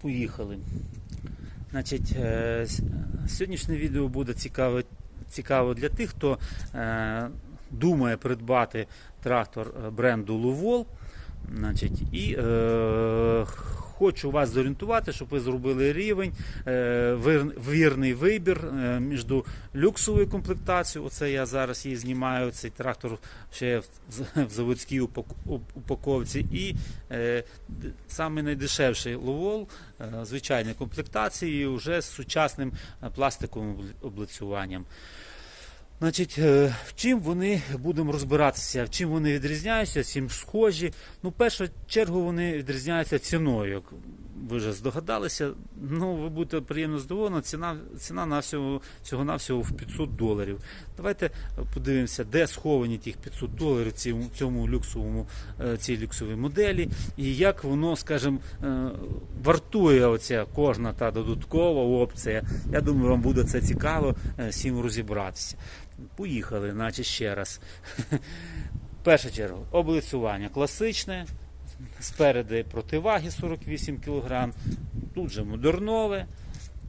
Поїхали. Значить, е, сьогоднішнє відео буде цікаве, цікаво для тих, хто е, думає придбати трактор е, бренду Лувол. Значить, і хочу вас зорієнтувати, щоб ви зробили рівень, е, вірний вибір е, між люксовою комплектацією. Оце я зараз її знімаю. Цей трактор ще в, заводській упаковці. І е, саме найдешевший Ловол звичайної комплектації, вже з сучасним пластиковим облицюванням. Значить, е, чим вони будемо розбиратися, в чим вони відрізняються, чим схожі. Ну, в першу чергу вони відрізняються ціною. Ви вже здогадалися, ну ви будете приємно здивовані, ціна, ціна на всього, всього навсього в 500 доларів. Давайте подивимося, де сховані тих 500 доларів цьому, цьому люксовому, е, цій люксовій моделі, і як воно, скажімо, е, вартує оця кожна та додаткова опція. Я думаю, вам буде це цікаво е, всім розібратися. Поїхали, значить ще раз. В першу чергу, облицювання класичне, спереди противаги 48 кг, тут же модернове,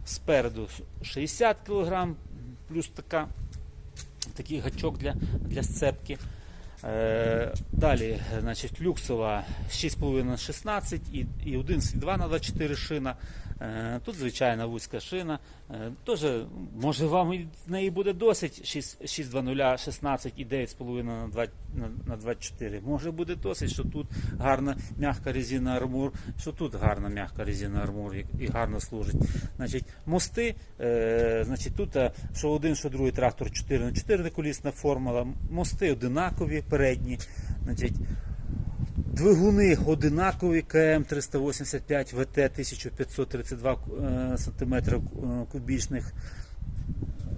спереду 60 кг, плюс така, такий гачок для, для сцепки. Е, Далі, значить, люксова 6,5 на 16 і, і 1,2 на 24 шина. Е, Тут звичайна вузька шина. Е, може, вам і неї буде досить 6 6,20, 16 і 9,5 на 2 на, на 24. Може буде досить, що тут гарна м'яка резина армур, що тут гарна м'яка резина армур і, гарно служить. Значить, мости, значить, тут що один, що другий трактор 4 на 4 колісна формула. Мости одинакові передні. Значить, Двигуни одинакові КМ 385 ВТ 1532 е, см кубічних.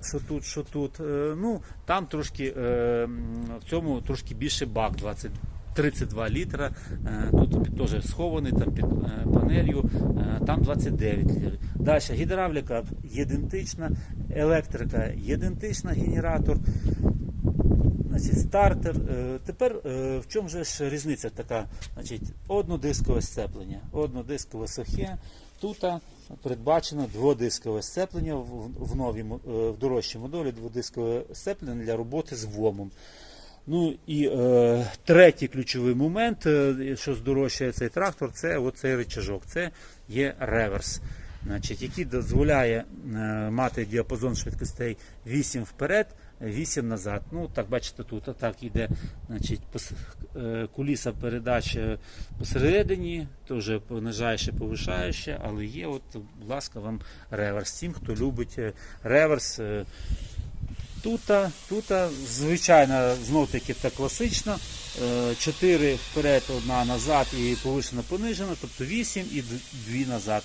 Що тут, що тут. Е, Ну, там трошки е, в цьому трошки більше бак 20. 32 літра, е, тут теж схований там під е, панелью, е, там 29 літрів. Далі гідравліка ідентична, електрика ідентична, генератор, Значить, стартер. Е, Тепер е, в чому ж різниця така? Значить, однодискове сцеплення, однодискове сухе. Тут передбачено дводискове сцеплення в, новій, е, в дорожчій модулі, дводискове сцеплення для роботи з ВОМом. Ну і е, третій ключовий момент, е, що здорожчує цей трактор, це оцей рычажок. Це є реверс, значить, який дозволяє е, мати діапазон швидкостей 8 вперед, 8 назад. Ну, так бачите, тут так йде значить, е, куліса передач е, посередині, теж понижаюче, повишаюче, але є, от, будь ласка, вам реверс. Тим, хто любить е, реверс. е, Тута, звичайно, знов таки та класично. 4 вперед, одна назад і повишена понижена, тобто 8 і 2 назад.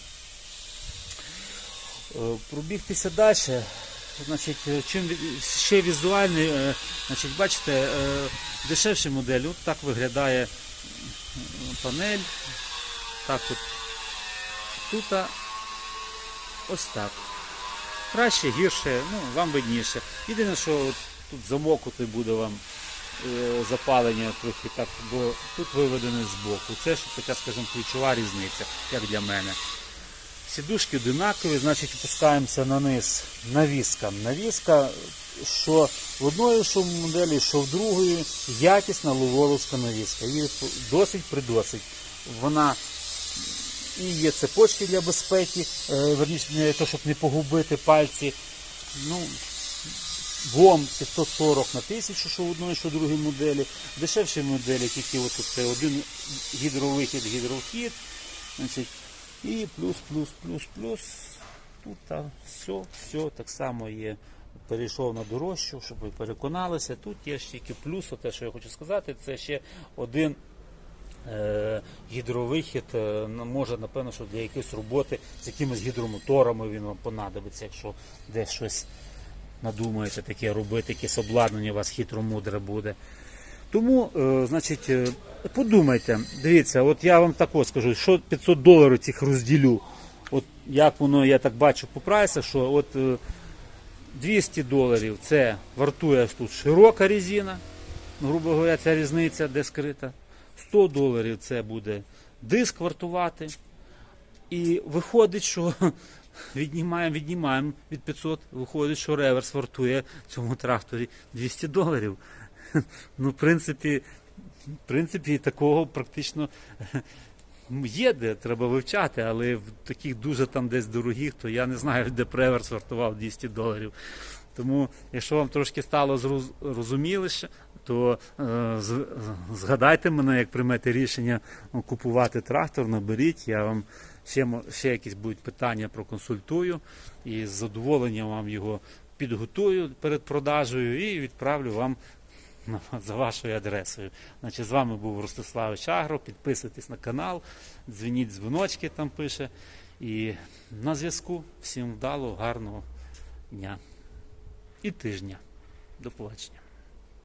Пробігтися далі. Значить, е, чим ще візуальний, е, значить, бачите, е, дешевші моделі, от так виглядає панель. Так от. Тут ось так. Краще, гірше, ну, вам видніше. Єдине, що от тут замокнути буде вам запалення трохи так, бо тут виведене з боку. Це така, скажімо, ключова різниця, як для мене. Сідушки одинакові, значить опускаємося на низ навіска. Навіска, що в одної що в моделі, що в другої, якісна ловоловська навіска. Її досить придосить. Вона і є цепочки для безпеки, е, верніше, то, щоб не погубити пальці. Ну, ВОМ 540 на 1000, що в одної, що в другій моделі. Дешевші моделі, тільки от це один гідровихід, гідровхід. Значить, і плюс, плюс, плюс, плюс. Тут та, все, все так само є. Перейшов на дорожчу, щоб ви переконалися. Тут є ще тільки плюс, те, що я хочу сказати, це ще один е, гідровихід. Е, ну, може, напевно, що для якоїсь роботи з якимись гідромоторами він вам понадобиться, якщо десь щось надумаєте таке робити, якесь обладнання у вас хитромудре буде. Тому, е, значить, е, подумайте, дивіться, от я вам також скажу, що 500 доларів цих розділю. От як воно, я так бачу по прайсах, що от е, 200 доларів це вартує тут широка резина, грубо говоря, ця різниця де скрита. 100 доларів це буде диск вартувати. І виходить, що віднімаємо, віднімаємо від 500, виходить, що реверс вартує цьому тракторі 200 доларів. Ну, в принципі, в принципі, такого практично є, де треба вивчати, але в таких дуже там десь дорогих, то я не знаю, де преверс вартував 200 доларів. Тому, якщо вам трошки стало розуміліше, то е, згадайте мене, як приймете рішення купувати трактор, наберіть, я вам ще, ще якісь будуть питання проконсультую і з задоволенням вам його підготую перед продажею і відправлю вам за вашою адресою. Значить, з вами був Ростиславич Агро. Підписуйтесь на канал, дзвініть дзвіночки, там пише. І на зв'язку. Всім вдалого, гарного дня і тижня. До побачення.